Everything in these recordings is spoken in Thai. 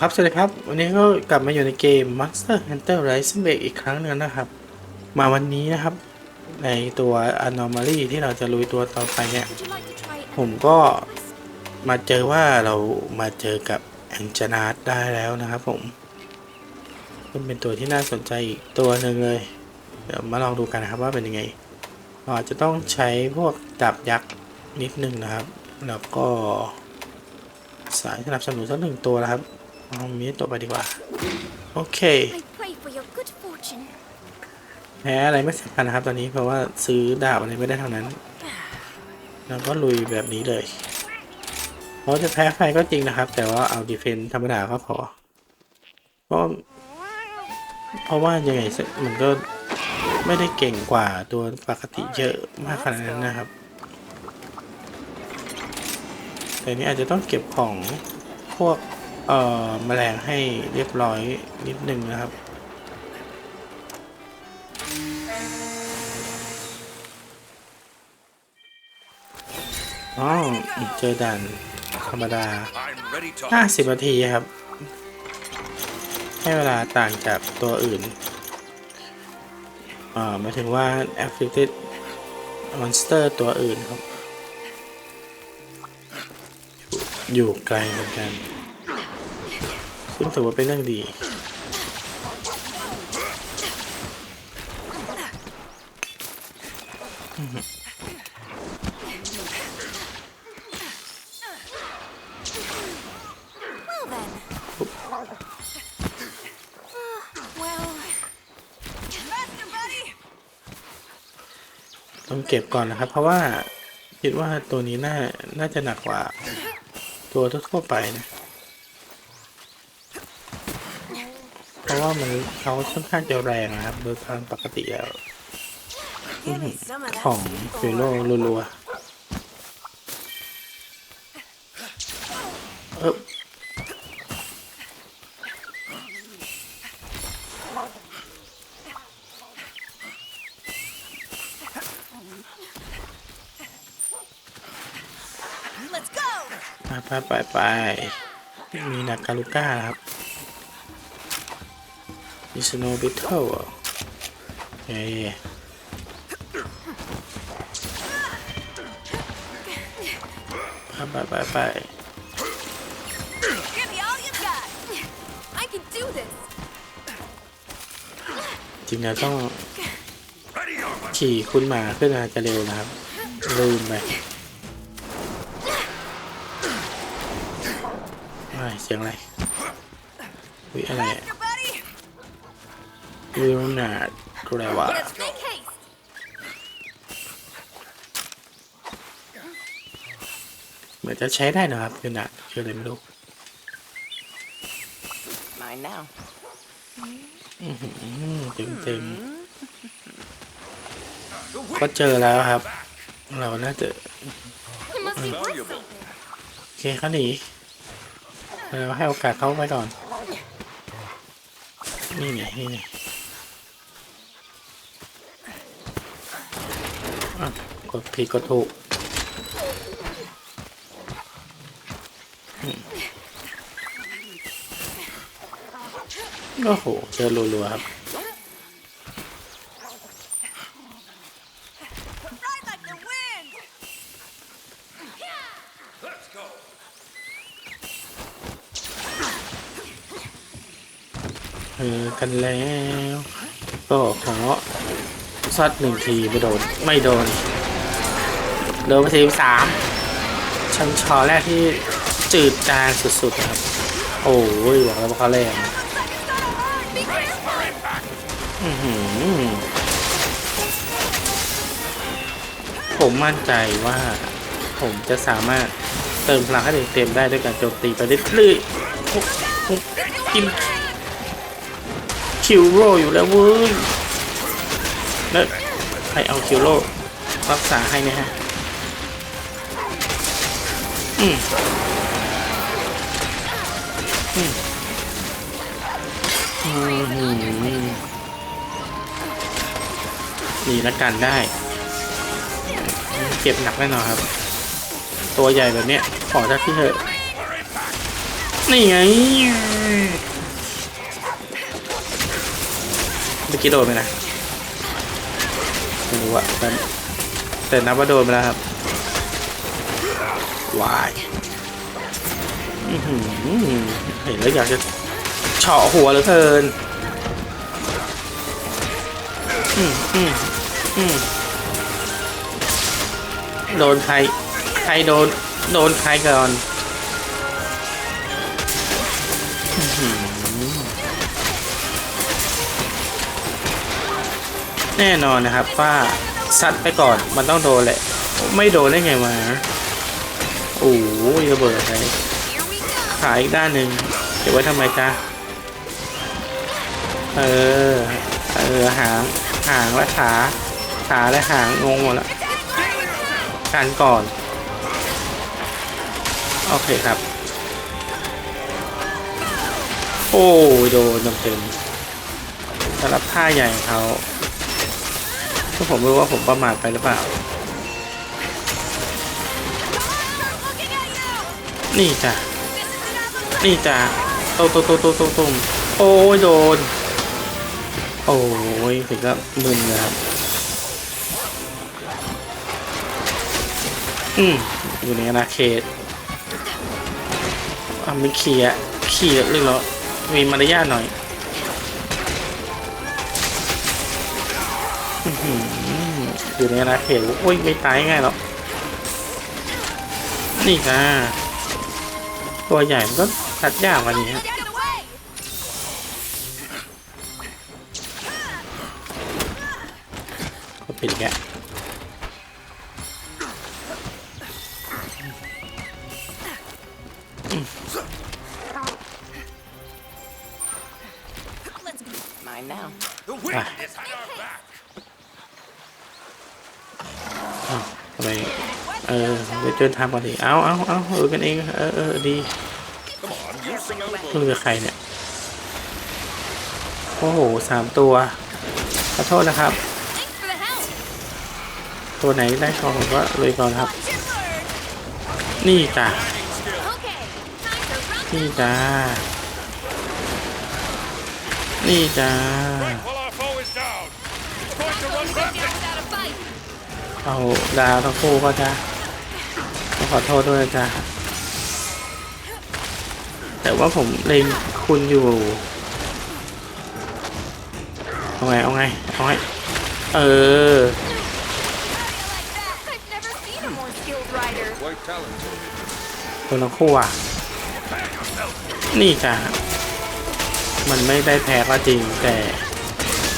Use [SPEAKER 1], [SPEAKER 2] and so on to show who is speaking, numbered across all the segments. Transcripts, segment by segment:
[SPEAKER 1] ครับ สวัสดีครับ วันนี้ก็กลับมาอยู่ในเกม Monster Hunter Rise Break อีกครั้งหนึ่งนะครับ มาวันนี้นะครับ ในตัว Anomaly ที่เราจะลุยตัวต่อไปเนี่ย ผมก็มาเจอว่าเรามาเจอกับแองจนาดได้แล้วนะครับผมมันเป็นตัวที่น่าสนใจอีกตัวหนึ่งเลย เดี๋ยวมาลองดูกันนะครับว่าเป็นยังไงเราอาจจะต้องใช้พวกดับยักษ์นิดนึงนะครับ แล้วก็สายสนับสนุนสักหนึ่งตัวนะครับ เอามีตัวไปดีกว่า โอเค
[SPEAKER 2] I pray for your good fortune.
[SPEAKER 1] แพ้อะไรไม่สำคัญนะครับตอนนี้เพราะว่าซื้อดาบอะไรไม่ได้เท่านั้นแล้วก็ลุยแบบนี้เลยเพราะจะแพ้ไฟก็จริงนะครับ แต่ว่าเอาดีเฟนส์ธรรมดาก็พอเพราะเพราะว่ายังไงสักมันก็ไม่ได้เก่งกว่าตัวปกติเยอะมากขนาดนั้นนะครับ แต่นี้อาจจะต้องเก็บของพวก เอ่อแมลงให้เรียบร้อยนิดนึงนะครับ อ๋อเจอด่านธรรมดา 50 นาทีครับ ให้เวลาต่างจากตัวอื่นอ่าหมายถึงว่า afflicted monster ตัวอื่นครับ อยู่ไกลเหมือนกัน ซึ่งถือว่าเป็นเรื่องดี
[SPEAKER 2] Well then. Ah, well. Faster, buddy!
[SPEAKER 1] ต้องเก็บก่อนนะครับ เพราะว่าคิดว่าตัวนี้น่าน่าจะหนักกว่า ตัวทั่วๆไปนะ เพ ราะว่ามันเขาค่อนข้างจะแรงนะครับโดยตามปกติแล้วของฟิโลรัวๆเอ๊บไปไปไปไปมีนาการูก้าครับ มิสโนบิทเทิลเย้ไปไปไปไป
[SPEAKER 2] Give me all you got! I can do this!
[SPEAKER 1] จริงๆต้อง
[SPEAKER 3] ready armor.
[SPEAKER 1] ขี่คุณหมาขึ้นมาจะเร็วนะครับ ลืมไปไม่เสียงอะไรวิอะไร
[SPEAKER 2] Faster, buddy!
[SPEAKER 1] วิวนาดกูอะไร วะ
[SPEAKER 2] Let's make haste!
[SPEAKER 1] เหมือนจะใช้ได้นะครับวิวนาดคืออะไรไม่รู้
[SPEAKER 4] Mine now.
[SPEAKER 1] อืมเต็มเต็มๆก็เจอแล้วครับ เราน่าจะ
[SPEAKER 2] It must be worth
[SPEAKER 3] Valuable.
[SPEAKER 2] something.
[SPEAKER 1] โอเคเขาหนีเราให้โอกาสเขาไว้ก่อน นี่ไงนี่ไงอะ กดผิดกดถูกโอ้โหเจอรัวๆครับเออกันแล้ว ก็ขอ ซัดหนึ่งทีไม่โดน ไม่โดน โดนไปทีสามชันชอแรกที่จืดจางสุดๆนะครับ โอ้ยบอกแล้วว่าเขาแรงอื้อหือผมมั่นใจว่า ผมจะสามารถเติมพลังให้เต็มๆได้ด้วยการโจมตีไปเรื่อยๆกินคิวโรอยู่แล้วเว้ย แล้วใครเอาคิวโรรักษาให้นี่ยฮะอืมอืมอืมนี่ละกันได้เก็บหนักแน่นอนครับ ตัวใหญ่แบบเนี้ย ขอสักที่เถอะ นี่ไงเมื่อกี้โดนไหมนะ ไม่รู้อะแต่แต่นับว่าโดนไปแล้วครับวายอื้อหือเห็นแล้วอยากจะเฉาะหัวเหลือเกินอืมอืมอืมโดนใคร ใครโดน โดนใครก่อน แน่นอนนะครับว่าซัดไปก่อนมันต้องโดนแหละ ไม่โดนได้ไงมาโอ้ยระเบิดไปขายอีกด้านหนึ่งเก็บไว้ทำไมจ๊ะเออเออหางหางและขาขาและหางงงหมดแล้วการก่อน โอเคครับ โอ้ยโดนเต็มๆสำหรับท่าใหญ่เขา ก็ผมรู้ว่าผมประมาทไปหรือเปล่า นี่จ้ะ นี่จ้ะโตโตโตโตโตโตมโอ้ยโดน โอ้ยถึงก็มึนเลยครับ อืมอยู่ในอาณาเขตอะไม่ขี่อะขี่เรื่อเหรอมีมารยาทหน่อย อยู่ในอาณาเขตโอ้ยไม่ตายง่ายหรอกนี่ค่ะตัวใหญ่มันก็ตัดยากกว่านี้ครับ
[SPEAKER 2] Get away.
[SPEAKER 1] ก็ปิดแก ไมเออเดี๋ยวเดินทางก่อนดิเอาเอาเอาเออกันเองเออเออดีเรือใครเนี่ยโอ้โหสามตัวขอโทษนะครับ ตัวไหนได้ทองผมก็เลยก่อนครับ นี่จ้ะนี่จ้านี่จ้า เอาดาวทั้งคู่ก็จ้าต้องขอโทษด้วยจ้าแต่ว่าผมเล็งคุณอยู่ เอาไง เอาไง เอาไง เออ
[SPEAKER 2] How do you like that? I've never seen a more skilled rider.
[SPEAKER 3] Quite talented.
[SPEAKER 1] ตัวทั้งคู่อะ นี่จ้ะมันไม่ได้แพ้ก็จริงแต่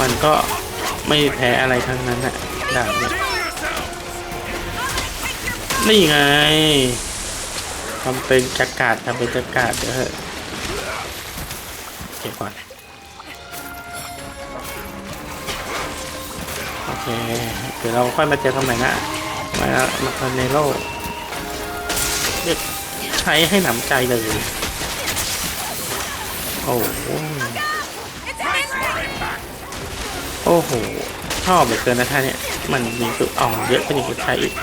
[SPEAKER 1] มันก็ไม่แพ้อะไรทั้งนั้นน่ะดาบเนี่ย นี่ไงทำเป็นจักราดทำเป็นจักราดเถอะเก็บก่อนโอเคเดี๋ยวเราค่อยมาเจอกันใหม่นะมามาคอนเนโลเรียกใช้ให้หนำใจเลยโอ้โหโอ้โหชอบเหลือเกินนะท่านเนี่ยมันมีจุดอ่อนเยอะเป็นอีกใช้อีก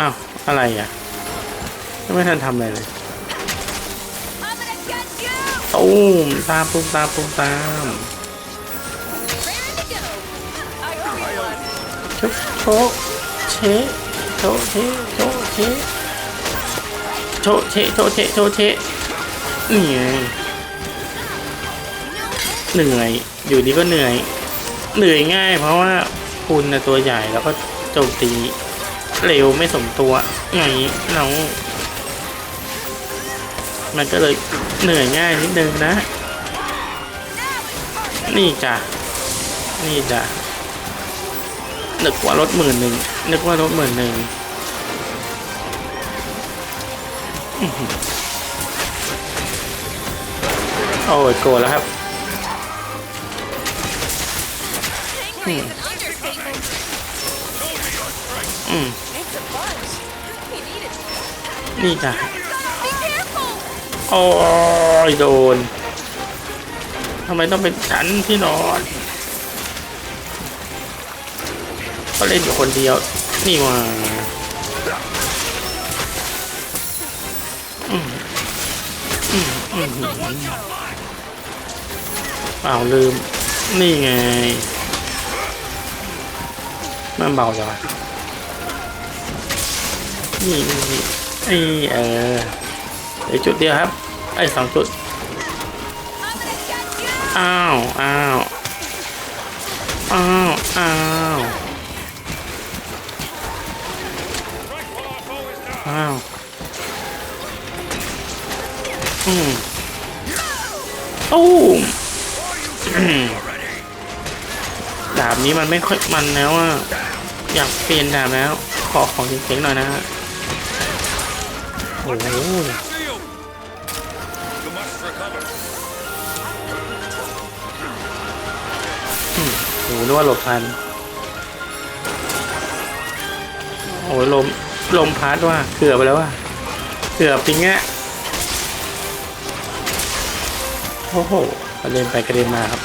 [SPEAKER 1] อ้าว อะไรอะไม่ทันทำอะไรเลยตูมตามตูมตามตูมตามชุบโชะเชะโชะเชะโชะเชะโชะเชะโชะเชะโชะเชะนี่ไงเหนื่อย อยู่ดีก็เหนื่อย เหนื่อยง่าย เพราะว่าคุณนะตัวใหญ่แล้วก็โจมตี เร็วไม่สมตัวไงน้องมันก็เลยเหนื่อยง่ายนิดนึงนะ นี่จ้ะ นี่จ้ะนึกว่ารถหมื่นหนึ่งนึกว่ารถหมื่นหนึ่งอื้อหือโอ้ยโกรธแล้วครับ
[SPEAKER 2] Angry is an understatement.
[SPEAKER 1] อืม นี่จ้ะโอ้ยโดนทำไมต้องเป็นฉันที่นอน ก็เล่นอยู่คนเดียว นี่ว่าเปล่าลืม นี่ไงมันเบาจังนี่นี่ นี่ไอเออเดี๋ยวจุดเดียวครับ ไอสองจุด อ้าวอ้าวอ้าวอ้าวอ้าวอืมตู้ดาบนี้มันไม่ค่อยมันแล้วอะ อยากเปลี่ยนดาบแล้ว ขอของเจ๋งๆหน่อยนะฮะ โอ้โห
[SPEAKER 3] Shield! You must recover.
[SPEAKER 1] โหนึกว่าหลบทันโอ้ยลม ลมพัดว่ะเกือบไปแล้วว่ะเกือบจริงแงะโอ้โหกระเด็นไปกระเด็นมาครับ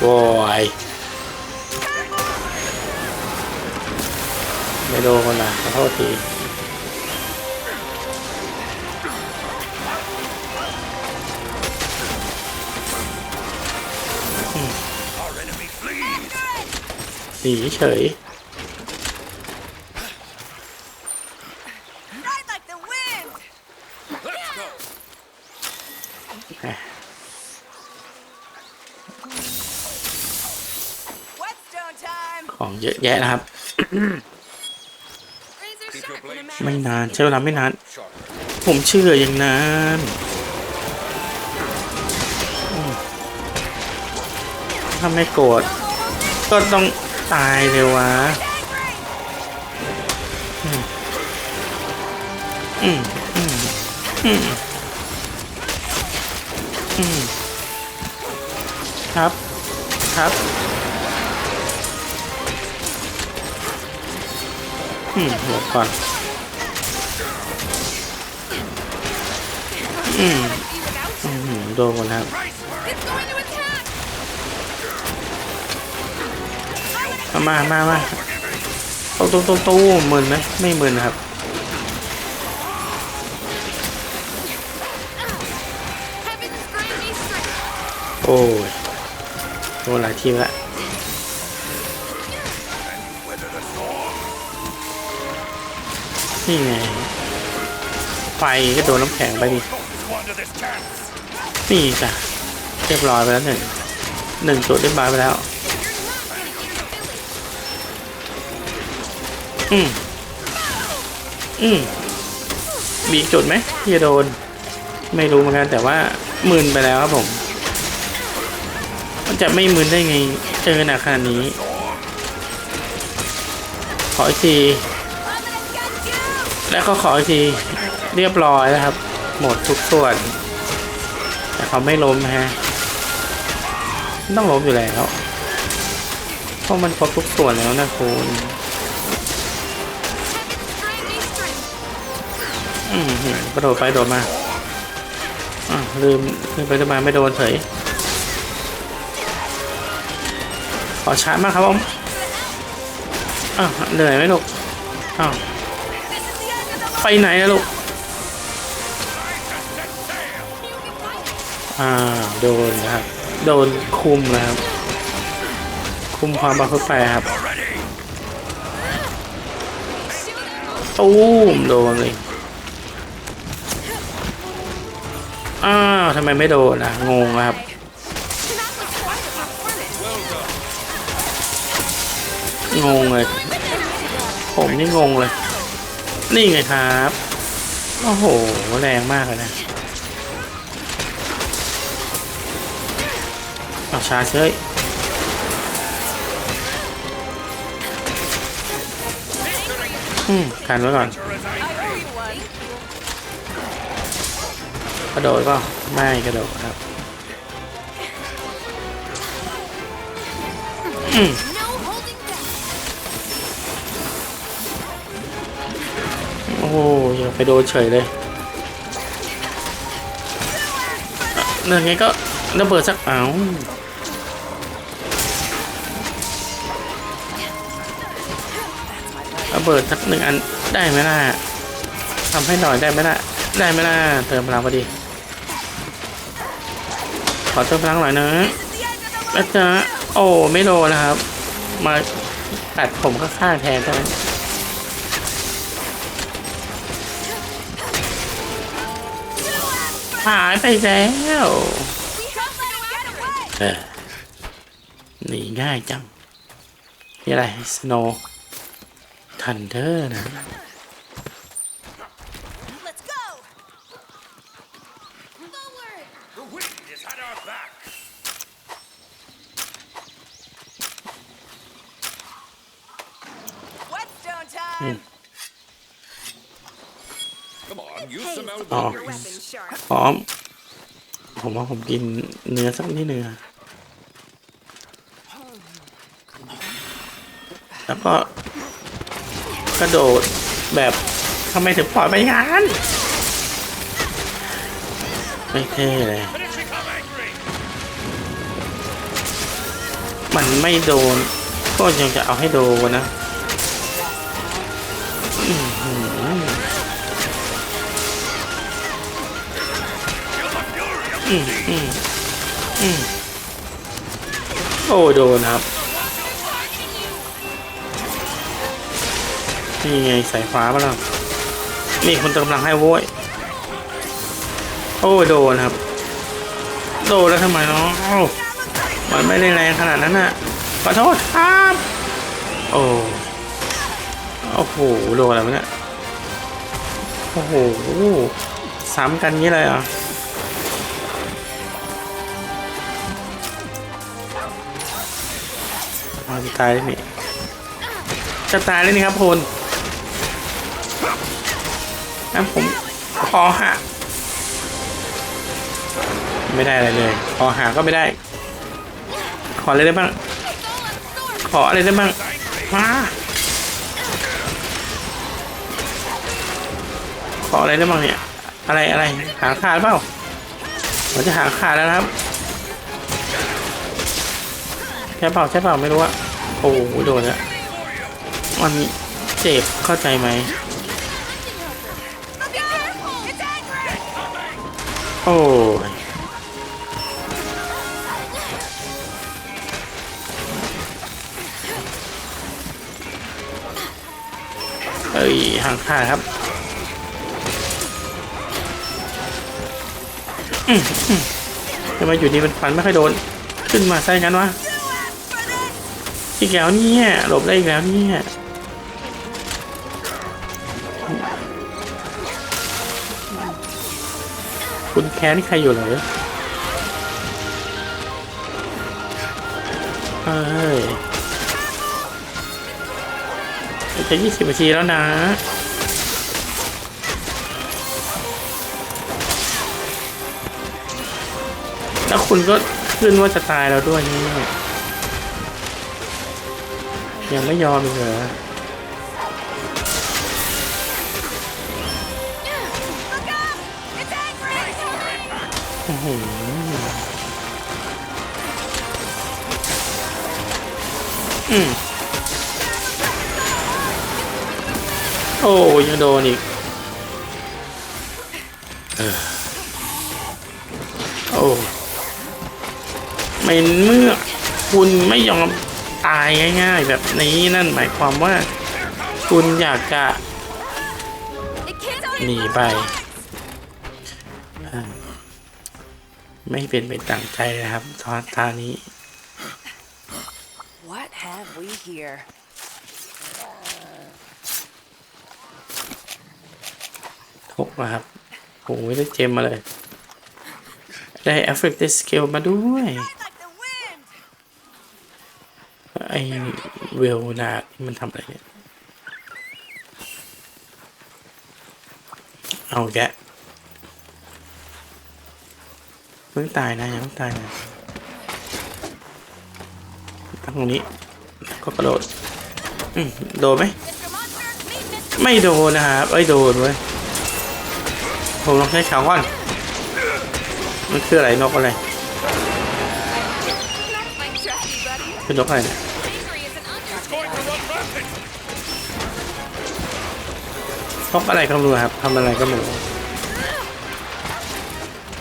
[SPEAKER 1] โว้ยไม่โดนคนละขอโทษที นีเฉย
[SPEAKER 2] Ride like the wind!
[SPEAKER 3] Let's go.
[SPEAKER 1] แหม
[SPEAKER 2] Whetstone time!
[SPEAKER 1] ของเยอะแยะนะครับ
[SPEAKER 2] Razor
[SPEAKER 3] Keep
[SPEAKER 2] sharp
[SPEAKER 3] your blade
[SPEAKER 2] in a
[SPEAKER 1] ไม่
[SPEAKER 2] matter.
[SPEAKER 1] นานใช้เวลาไม่นาน
[SPEAKER 3] Sharp.
[SPEAKER 1] ผมเชื่ออย่างนั้นอืมถ้าไม่โกรธก็ต้อง ตายเลยวะอืมอืมอืมอืมครับครับอืมหลบก่อนอืมอืมโดนหมดแล้ว มามามาตู้ตู้ตู้ตู้หมื่นไหมไม่หมื่นะครับโอ้ยโดนหลายทีมละนี่ไง ไฟก็โดนน้ำแข็งไปดิ นี่จ้ะ เรียบร้อยไปแล้วหนึ่งหนึ่งจุดเรียบร้อยไปแล้ว อืมอืมมีอีกจุดไหมที่จะโดน ไม่รู้เหมือนกันแต่ว่ามื่นไปแล้วครับผม มันจะไม่มื่นได้ไง เจอหนักขนาดนี้ ขออีกที แล้วก็ขออีกที เรียบร้อยแล้วครับ หมดทุกส่วน แต่เขาไม่ล้มนะฮะต้องล้มอยู่แล้ว เพราะมันครบทุกส่วนแล้วนะคุณ กระโดดไปโดดมาอ่าลืมลืมไปลืมมาไม่โดนเฉยขอชาร์จมากครับผมอ้าวเหนื่อยไหมลูกอ้าว
[SPEAKER 2] This is the end of the
[SPEAKER 1] ไปไหนอะลูก
[SPEAKER 3] Set sail.
[SPEAKER 2] You can fight it!
[SPEAKER 1] อ่าโดนนะครับ โดนคุมนะครับ คุมความประพฤติไปครับ
[SPEAKER 3] You're ready.
[SPEAKER 1] ตู้มโดนเลย อ้าวทำไมไม่โดนอะ งงนะครับ งงเลย ผมนี่งงเลย นี่ไงครับ โอ้โห แรงมากเลยนะเอาชาเชยอืมกันไว้ก่อน กระโดดก็ไม่กระโดดครับโอ้โหอย่าไปโดนเฉยเลยเรื่องไงก็ระเบิดสักเอ้าระเบิดสักหนึ่งอันได้ไหมล่ะทำให้หน่อยได้ไหมล่ะได้ไหมล่ะเติมพลังพอดี อเติมพลังหน่อยนะอาจารย์โอ้ไม่โดนนะครับ มาตัดผมข้างๆแทนได้ไหมหายไปแล้วเออหนีง่ายจังนี่อะไรสโนทันเดอร์นะ
[SPEAKER 2] weapon sharp.
[SPEAKER 1] พร้อม ผมว่าผมกินเนื้อสักนิดนึงอแล้วก็กระโดดแบบทำไมถึงปล่อยไปอย่างนั้นไม่เท่เลย มันไม่โดน ก็ยังจะเอาให้โดนนะ อืมอืมอืมโอ้โดนครับ นี่ไงสายฟ้ามาแล้วมีคนเติมพลังให้โว้ย โอ้โดนครับ โดนแล้วทำไมเนาะมันไม่ได้แรงขนาดนั้นน่ะขอโทษครับ โอ้โอ้โหโดนอะไรเนี่ยโอ้โหซ้ำกันงี้เลยเหรอะ ตายแล้วนี่จะตายแล้วนี่ครับคุณงั้นผมขอหักไม่ได้อะไรเลยขอหาก็ไม่ได้ ขออะไรได้บ้าง ขออะไรได้บ้าง มาขออะไรได้บ้างเนี่ย อะไรอะไรหางขาดเปล่าผมจะหางขาดแล้วครับใช่เปล่าใช่เปล่าไม่รู้อะ โอ้โหโดนแล้วมันเจ็บเข้าใจไหม โอ้ยเอ้ยห่างขาครับทำไมอยู่ดีมันฟันไม่ค่อยโดน ขึ้นมาใส่กันวะ อีกแล้วเนี่ยหลบได้อีกแล้วเนี่ยคุณแค้นใครอยู่เหรอเฮ้ยจะยี่สิบนาทีแล้วนะแล้วคุณก็ขึ้นว่าจะตายแล้วด้วยนี่ ยังไม่ยอมอีกเหรอ
[SPEAKER 2] Look up. It's angry.
[SPEAKER 1] อื้อหืออืมโอ้ยังโดนอีกโอ้ไม่เมื่อคุณไม่ยอม ตายง่ายๆ แบบนี้นั่นหมายความว่า คุณอยากจะ
[SPEAKER 2] It can't
[SPEAKER 1] หนีไปอ่าไม่เป็นไปตามใจนะครับทอดทางนี้
[SPEAKER 2] What have we here?
[SPEAKER 1] ทุกนะครับโอ้ยได้เจมมาเลย ได้ Affect the Scale มาด้วย
[SPEAKER 2] Like the wind.
[SPEAKER 1] ไอ้ เวลนามันทำอะไรเนี่ย เอาแกะเพิ่งตายนะยังตายนะตั้งตรงนี้ก็กระโดดโดนไหม ไม่โดนนะครับเอ้ยโดนเว้ยผมลองใช้ขาก่อนมันคืออะไรนกอะไร
[SPEAKER 2] That's my trusty buddy.
[SPEAKER 1] คือนกอะไรเนี่ย นกอะไรก็ไม่รู้ครับทำอะไรก็ไม่รู้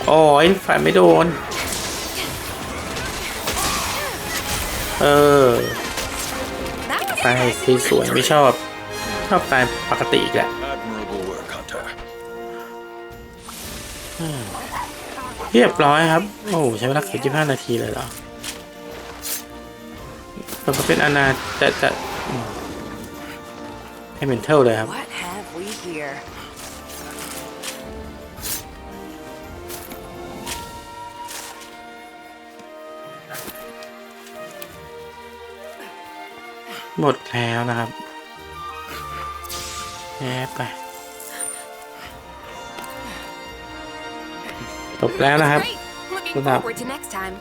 [SPEAKER 1] โอ้ยฝ่ายไม่โดน เออตายคือสวยไม่ชอบ ชอบตายปกติอีกแหละเรียบร้อยครับ โอ้ใช้เวลาแค่25 นาทีเลยเหรอมันก็เป็นอนาจะจะให้เมนเทลเลยครับ หมดแล้วนะครับแอบไปจบแล้วนะครับ
[SPEAKER 2] Great. Looking
[SPEAKER 1] Good job.
[SPEAKER 2] forward to next time.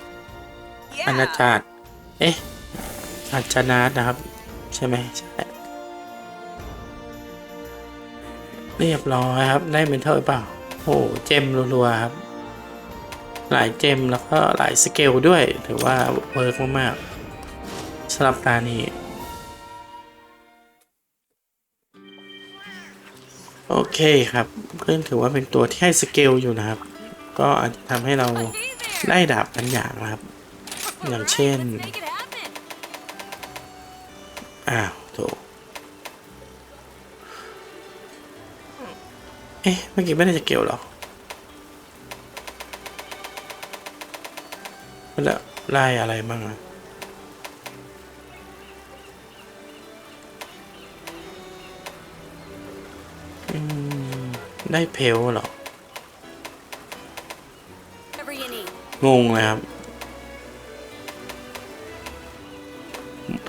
[SPEAKER 1] อาณาจักรเอ๊ะอาจนาตนะครับ ใช่ไหมใช่เรียบร้อยครับ ได้เมนเทลหรือเปล่าโอ้โหเจมรัวๆครับ หลายเจมแล้วก็หลายสเกลด้วย ถือว่าเวิร์กมากๆสำหรับตานี้ โอเคครับก็ถือว่าเป็นตัวที่ให้สเกลอยู่นะครับ ก็อาจจะทำให้เราได้ดาบบางอย่างนะครับ อย่างเช่น อ้าวโถเอ๊ะเมื่อกี้ไม่ได้จะเกี่ยวหรอแล้วไล่อะไรบ้างอะ ได้เพลเหรอ
[SPEAKER 2] Whatever you need.
[SPEAKER 1] งงเลยครับ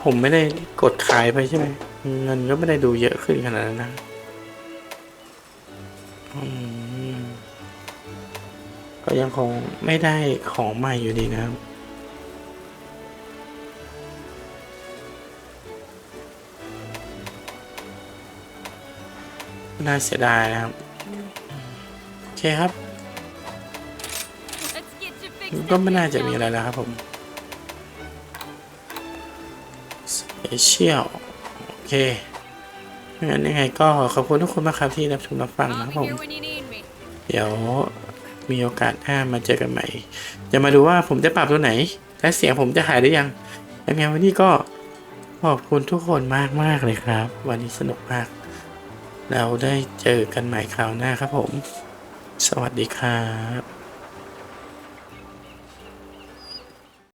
[SPEAKER 1] ผมไม่ได้กดขายไปใช่ไหม เงินก็ไม่ได้ดูเยอะขึ้นขนาดนั้นนะอืมก็ยังคงไม่ได้ของใหม่อยู่ดีนะครับน่าเสียดายนะครับโอ เคครับ ก็ไม่น่าจะมีอะไรแล้วครับผมสเปเชียลโอเคงั้นยังไงก็ขอบคุณทุกคนมากครับที่รับชมรับฟังนะครับผม เดี๋ยวมีโอกาสหน้ามาเจอกันใหม่ จะมาดูว่าผมจะปรับตัวไหน และเสียงผมจะหายหรือยังยังไงวันนี้ก็ขอบคุณทุกคนมากมากเลยครับ วันนี้สนุกมาก เราได้เจอกันใหม่คราวหน้าครับผม สวัสดีครับ